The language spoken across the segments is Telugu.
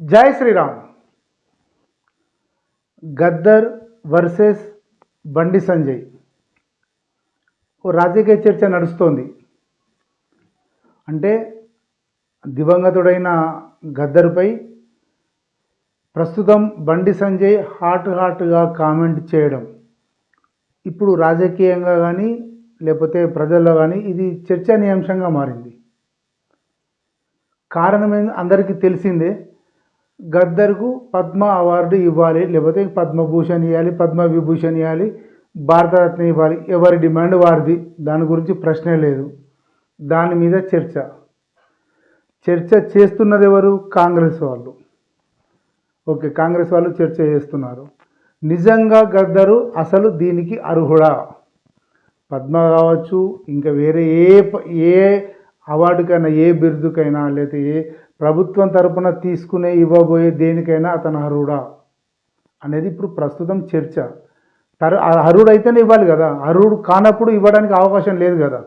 జై శ్రీరామ్. గద్దర్ వర్సెస్ బండి సంజయ్. ఓ రాజకీయ చర్చ నడుస్తోంది. అంటే దివంగతుడైన గద్దర్పై ప్రస్తుతం బండి సంజయ్ హాట్ హాట్గా కామెంట్ చేయడం. ఇప్పుడు రాజకీయంగా కానీ లేకపోతే ప్రజల్లో కానీ ఇది చర్చనీయాంశంగా మారింది. కారణం అందరికీ తెలిసిందే గద్దర్కు పద్మ అవార్డు ఇవ్వాలి లేకపోతే పద్మభూషణ్ ఇవ్వాలి పద్మ విభూషణ్ ఇవ్వాలి భారతరత్న ఇవ్వాలి. ఎవరి డిమాండ్ వారిది? దాని గురించి ప్రశ్నే లేదు. దాని మీద చర్చ. చర్చ చేస్తున్నది ఎవరు? కాంగ్రెస్ వాళ్ళు. ఓకే కాంగ్రెస్ వాళ్ళు చర్చ చేస్తున్నారు. నిజంగా గద్దరు అసలు దీనికి అర్హుడా? పద్మ కావచ్చు ఇంకా వేరే ఏ ప- ఏ అవార్డుకైనా ఏ బిరుదుకైనా లేకపోతే ఏ ప్రభుత్వం తరపున తీసుకునే ఇవ్వబోయే దేనికైనా అతను అర్హుడా అనేది ఇప్పుడు ప్రస్తుతం చర్చ. తర అర్హుడు అయితేనే ఇవ్వాలి కదా. అర్హుడు కానప్పుడు ఇవ్వడానికి అవకాశం లేదు కదా.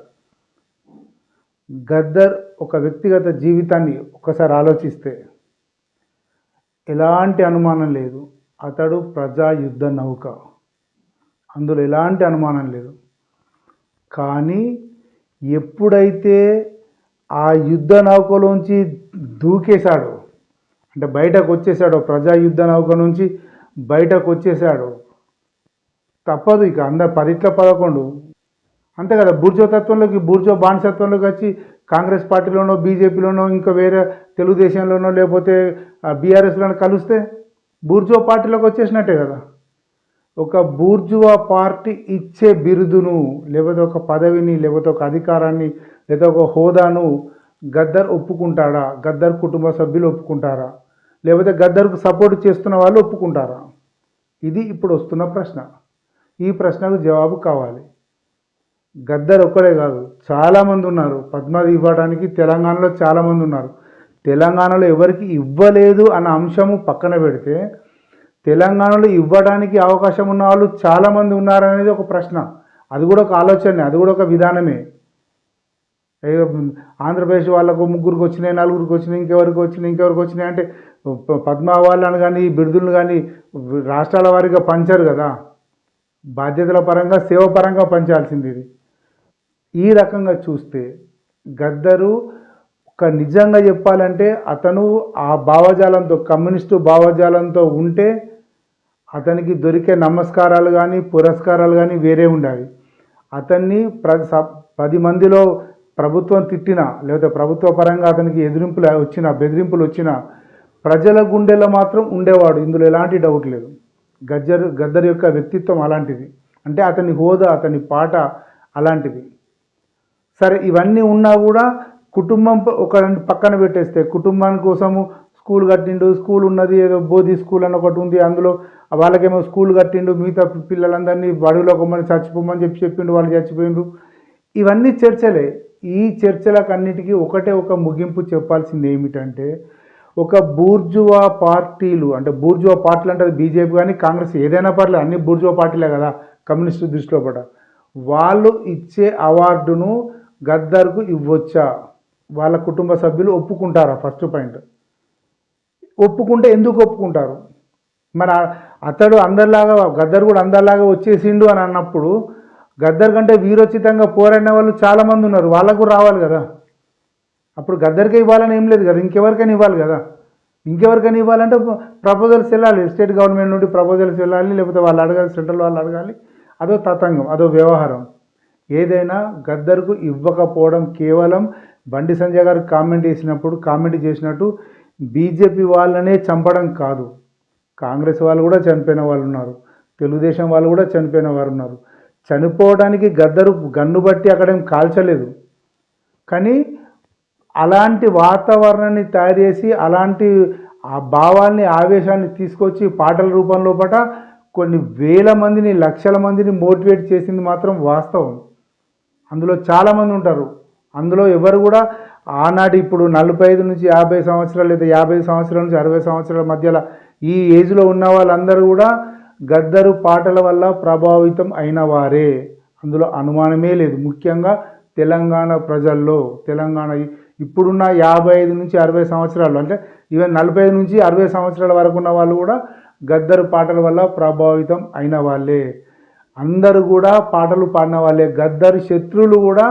గద్దర్ ఒక వ్యక్తిగత జీవితాన్ని ఒకసారి ఆలోచిస్తే ఎలాంటి అనుమానం లేదు. అతడు ప్రజా యుద్ధ నౌక. అందులో ఎలాంటి అనుమానం లేదు. కానీ ఎప్పుడైతే ఆ యుద్ధ నౌకలోంచి దూకేశాడు. అంటే బయటకు వచ్చేసాడు ప్రజా యుద్ధ నౌక నుంచి బయటకు వచ్చేసాడు తప్పదు ఇక. అందరు పదిట్ల పదకొండు. అంతే కదా. బూర్జో తత్వంలోకి బూర్జో బానిసత్వంలోకి వచ్చి కాంగ్రెస్ పార్టీలోనో బీజేపీలోనో ఇంకా వేరే తెలుగుదేశంలోనో లేకపోతే బీఆర్ఎస్లోనో కలిస్తే బూర్జో పార్టీలోకి వచ్చేసినట్టే కదా. ఒక బూర్జువా పార్టీ ఇచ్చే బిరుదును లేకపోతే ఒక పదవిని లేకపోతే ఒక అధికారాన్ని లేదా ఒక హోదాను గద్దర్ ఒప్పుకుంటాడా? గద్దర్ కుటుంబ సభ్యులు ఒప్పుకుంటారా? లేకపోతే గద్దర్కు సపోర్ట్ చేస్తున్న వాళ్ళు ఒప్పుకుంటారా? ఇది ఇప్పుడు వస్తున్న ప్రశ్న. ఈ ప్రశ్నకు జవాబు కావాలి. గద్దర్ ఒక్కడే కాదు చాలామంది ఉన్నారు. పద్మాది ఇవ్వడానికి తెలంగాణలో చాలామంది ఉన్నారు. తెలంగాణలో ఎవరికి ఇవ్వలేదు అన్న అంశము పక్కన పెడితే తెలంగాణలో ఇవ్వడానికి అవకాశం ఉన్న వాళ్ళు చాలామంది ఉన్నారనేది ఒక ప్రశ్న. అది కూడా ఒక ఆలోచనే అది కూడా ఒక విధానమే. ఆంధ్రప్రదేశ్ వాళ్ళకు ముగ్గురికి వచ్చినాయి నలుగురికి వచ్చినాయి ఇంకెవరికి వచ్చినాయి ఇంకెవరికి వచ్చినాయి అంటే పద్మా వాళ్ళని కానీ బిరుదులను కానీ రాష్ట్రాల వారీగా పంచారు కదా. బాధ్యతల పరంగా సేవ పరంగా పంచాల్సింది ఇది. ఈ రకంగా చూస్తే గద్దరు ఒక నిజంగా చెప్పాలంటే అతను ఆ భావజాలంతో కమ్యూనిస్టు భావజాలంతో ఉంటే అతనికి దొరికే నమస్కారాలు కానీ పురస్కారాలు కానీ వేరే ఉండాలి. అతన్ని ప్ర స- పది మందిలో ప్రభుత్వం తిట్టినా లేకపోతే ప్రభుత్వ పరంగా అతనికి ఎదిరింపులు వచ్చిన బెదిరింపులు వచ్చినా ప్రజల గుండెలో మాత్రం ఉండేవాడు. ఇందులో ఎలాంటి డౌట్ లేదు. గద్దర్ గద్దర్ యొక్క వ్యక్తిత్వం అలాంటిది. అంటే అతని హోదా అతని పాట అలాంటిది. సరే ఇవన్నీ ఉన్నా కూడా కుటుంబం ప- ఒక రెండు పక్కన పెట్టేస్తే కుటుంబాని కోసము స్కూల్ కట్టిండు స్కూల్ ఉన్నది ఏదో బోధి స్కూల్ అని ఒకటి ఉంది అందులో వాళ్ళకేమో స్కూల్ కట్టిండు మిగతా పిల్లలందరినీ బడుగులో కొమ్మని చచ్చిపోమని చెప్పి చెప్పిండు వాళ్ళు చచ్చిపోయిండు ఇవన్నీ చర్చలే. ఈ చర్చలకన్నిటికీ ఒకటే ఒక ముగింపు చెప్పాల్సింది ఏమిటంటే ఒక బూర్జువా పార్టీలు అంటే బూర్జువా పార్టీలు అంటే అది బీజేపీ కానీ కాంగ్రెస్ ఏదైనా పర్లేదు అన్ని బూర్జువా పార్టీలే కదా కమ్యూనిస్టు దృష్టిలో పడ వాళ్ళు ఇచ్చే అవార్డును గద్దర్కు ఇవ్వచ్చా? వాళ్ళ కుటుంబ సభ్యులు ఒప్పుకుంటారా? First point. ఒప్పుకుంటే ఎందుకు ఒప్పుకుంటారు? మరి అతడు అందరిలాగా గద్దరు కూడా అందరిలాగా వచ్చేసిండు అని అన్నప్పుడు గద్దర్ కంటే వీరోచితంగా పోరాడిన వాళ్ళు చాలామంది ఉన్నారు. వాళ్ళకు రావాలి కదా? అప్పుడు గద్దరికే ఇవ్వాలని ఏం లేదు కదా? ఇంకెవరికైనా ఇవ్వాలి కదా? ఇంకెవరికైనా ఇవ్వాలంటే ప్రపోజల్స్ వెళ్ళాలి. స్టేట్ గవర్నమెంట్ నుండి ప్రపోజల్స్ వెళ్ళాలి లేకపోతే వాళ్ళు అడగాలి సెంట్రల్ వాళ్ళు అడగాలి. అదో తతంగం అదో వ్యవహారం. ఏదైనా గద్దర్కు ఇవ్వకపోవడం కేవలం బండి సంజయ్ గారు కామెంట్ చేసినప్పుడు కామెంట్ చేసినట్టు బీజేపీ వాళ్ళనే చంపడం కాదు. కాంగ్రెస్ వాళ్ళు కూడా చనిపోయిన వాళ్ళు ఉన్నారు. తెలుగుదేశం వాళ్ళు కూడా చనిపోయిన వారు ఉన్నారు. చనిపోవడానికి గద్దరు గన్ను బట్టి అక్కడేం కాల్చలేదు. కానీ అలాంటి వాతావరణాన్ని తయారు చేసి అలాంటి ఆ భావాల్ని ఆవేశాన్ని తీసుకొచ్చి పాటల రూపంలో పట కొన్ని వేల మందిని లక్షల మందిని మోటివేట్ చేసింది మాత్రం వాస్తవం. అందులో చాలామంది ఉంటారు. అందులో ఎవరు కూడా ఆనాటి ఇప్పుడు నలభై ఐదు నుంచి యాభై సంవత్సరాలు లేదా యాభై సంవత్సరాల నుంచి అరవై సంవత్సరాల మధ్యలో ఈ ఏజ్లో ఉన్న వాళ్ళందరూ కూడా గద్దరు పాటల వల్ల ప్రభావితం అయిన వారే. అందులో అనుమానమే లేదు. ముఖ్యంగా తెలంగాణ ప్రజల్లో తెలంగాణ ఇప్పుడున్న యాభై ఐదు నుంచి అరవై సంవత్సరాలు అంటే ఈవెన్ నలభై నుంచి అరవై సంవత్సరాల వరకు ఉన్న వాళ్ళు కూడా గద్దరు పాటల వల్ల ప్రభావితం అయిన వాళ్ళే. అందరూ కూడా పాటలు పాడిన వాళ్ళే. గద్దరు శత్రువులు కూడా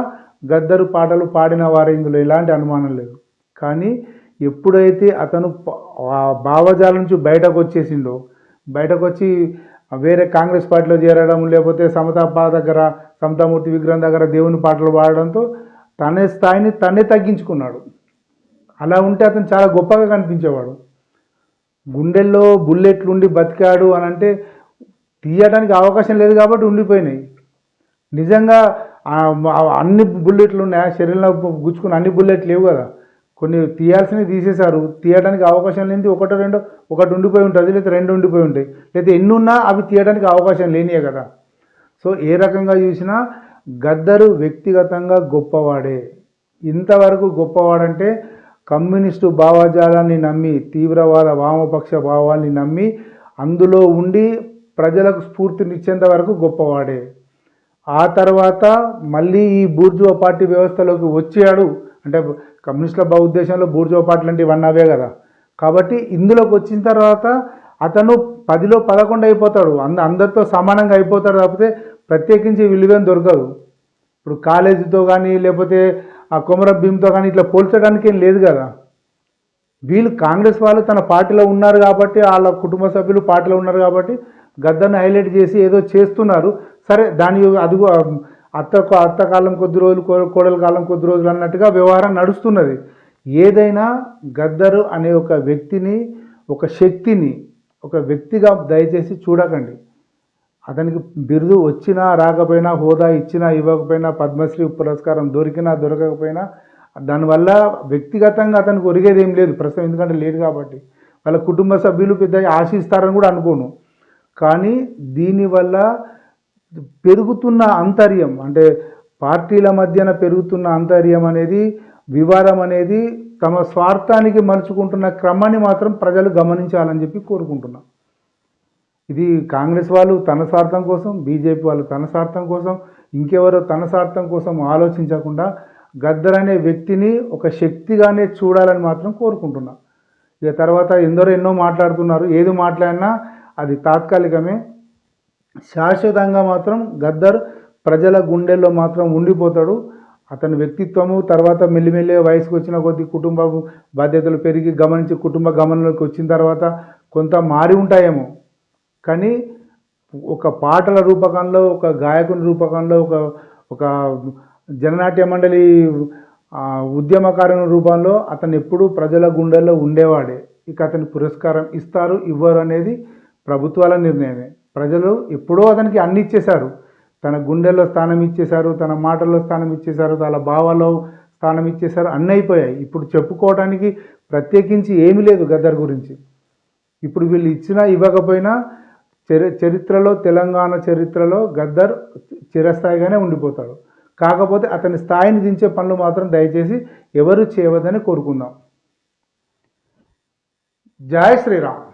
గద్దరు పాటలు పాడిన వారే. ఇందులో ఎలాంటి అనుమానం లేదు. కానీ ఎప్పుడైతే అతను భావజాల నుంచి బయటకు వచ్చేసిండో బయటకు వచ్చి వేరే కాంగ్రెస్ పార్టీలో చేరడం లేకపోతే సమతాపా దగ్గర సమతామూర్తి విగ్రహం దగ్గర దేవుని పాటలు పాడడంతో తన స్థాయిని తనే తగ్గించుకున్నాడు. అలా ఉంటే అతను చాలా గొప్పగా కనిపించేవాడు. గుండెల్లో బుల్లెట్లు ఉండి బతికాడు అని అంటే తీయడానికి అవకాశం లేదు కాబట్టి ఉండిపోయినాయి. నిజంగా అన్ని బుల్లెట్లు ఉన్నాయా శరీరంలో గుచ్చుకున్న అన్ని బుల్లెట్లు లేవు కదా. కొన్ని తీయాల్సినవి తీసేశారు. తీయడానికి అవకాశం లేనిది ఒకటో రెండు ఒకటి ఉండిపోయి ఉంటుంది లేదా రెండు ఉండిపోయి ఉంటాయి. లేదా ఎన్ని ఉన్నా అవి తీయడానికి అవకాశం లేనియే కదా. సో ఏ రకంగా చూసినా గద్దరు వ్యక్తిగతంగా గొప్పవాడే. ఇంతవరకు గొప్పవాడంటే కమ్యూనిస్టు భావజాలాన్ని నమ్మి తీవ్రవాద వామపక్ష భావాల్ని నమ్మి అందులో ఉండి ప్రజలకు స్ఫూర్తినిచ్చేంత వరకు గొప్పవాడే. ఆ తర్వాత మళ్ళీ ఈ బూర్జువా పార్టీ వ్యవస్థలోకి వచ్చాడు. అంటే కమ్యూనిస్టుల భావ ఉద్దేశంలో పార్టీ లాంటి ఇవన్నీ అవే కదా. కాబట్టి ఇందులోకి వచ్చిన తర్వాత అతను పదిలో పదకొండు అయిపోతాడు. అంద అందరితో సమానంగా అయిపోతాడు కాకపోతే ప్రత్యేకించి విలువేం దొరకదు. ఇప్పుడు కాలేజీతో కానీ లేకపోతే ఆ కొమర భీమ్తో కానీ ఇట్లా పోల్చడానికి ఏం లేదు కదా. వీళ్ళు కాంగ్రెస్ వాళ్ళు తన పార్టీలో ఉన్నారు కాబట్టి వాళ్ళ కుటుంబ సభ్యులు పార్టీలో ఉన్నారు కాబట్టి గద్దర్ని హైలైట్ చేసి ఏదో చేస్తున్నారు. సరే దాని అది అత్త అత్త కాలం కొద్ది రోజులు కోడల కాలం కొద్ది రోజులు అన్నట్టుగా వ్యవహారం నడుస్తున్నది. ఏదైనా గద్దరు అనే ఒక వ్యక్తిని ఒక శక్తిని ఒక వ్యక్తిగా దయచేసి చూడకండి. అతనికి బిరుదు వచ్చినా రాకపోయినా హోదా ఇచ్చినా ఇవ్వకపోయినా పద్మశ్రీ పురస్కారం దొరికినా దొరకకపోయినా దానివల్ల వ్యక్తిగతంగా అతనికి ఒరిగేది ఏం లేదు. ప్రస్తుతం ఎందుకంటే లేదు కాబట్టి. వాళ్ళ కుటుంబ సభ్యులు పెద్ద ఆశిస్తారని కూడా అనుకోను. కానీ దీనివల్ల పెరుగుతున్న అంతర్యం అంటే పార్టీల మధ్యన పెరుగుతున్న అంతర్యం అనేది వివాదం అనేది తమ స్వార్థానికి మలుచుకుంటున్న క్రమాన్ని మాత్రం ప్రజలు గమనించాలని చెప్పి కోరుకుంటున్నాం. ఇది కాంగ్రెస్ వాళ్ళు తన స్వార్థం కోసం బీజేపీ వాళ్ళు తన స్వార్థం కోసం ఇంకెవరో తన స్వార్థం కోసం ఆలోచించకుండా గద్దర్ అనే వ్యక్తిని ఒక శక్తిగానే చూడాలని మాత్రం కోరుకుంటున్నా. ఇక తర్వాత ఎందరో ఎన్నో మాట్లాడుతున్నారు ఏది మాట్లాడినా అది తాత్కాలికమే. శాశ్వతంగా మాత్రం గద్దర్ ప్రజల గుండెల్లో మాత్రం ఉండిపోతాడు. అతని వ్యక్తిత్వము తర్వాత మెల్లిమెల్లి వయసుకు వచ్చిన కొద్ది కుటుంబ బాధ్యతలు పెరిగి గమనించి కుటుంబ గమనంలోకి వచ్చిన తర్వాత కొంత మారి ఉంటాయేమో. కానీ ఒక పాటల రూపకంలో ఒక గాయకుని రూపకంలో ఒక ఒక జననాట్య మండలి ఉద్యమకారుని రూపంలో అతను ఎప్పుడూ ప్రజల గుండెల్లో ఉండేవాడే. ఇక అతని పురస్కారం ఇస్తారు ఇవ్వరు అనేది ప్రభుత్వాల నిర్ణయమే. ప్రజలు ఎప్పుడో అతనికి అన్ని ఇచ్చేశారు. తన గుండెల్లో స్థానం ఇచ్చేశారు తన మాటల్లో స్థానం ఇచ్చేశారు తన భావాల్లో స్థానం ఇచ్చేశారు అన్నీ అయిపోయాయి. ఇప్పుడు చెప్పుకోవడానికి ప్రత్యేకించి ఏమీ లేదు గద్దర్ గురించి. ఇప్పుడు వీళ్ళు ఇచ్చినా ఇవ్వకపోయినా చరి చరిత్రలో తెలంగాణ చరిత్రలో గద్దర్ చిరస్థాయిగానే ఉండిపోతాడు. కాకపోతే అతని స్థాయిని దించే పనులు మాత్రం దయచేసి ఎవరు చేయవద్దని కోరుకుందాం. జయ శ్రీరామ్.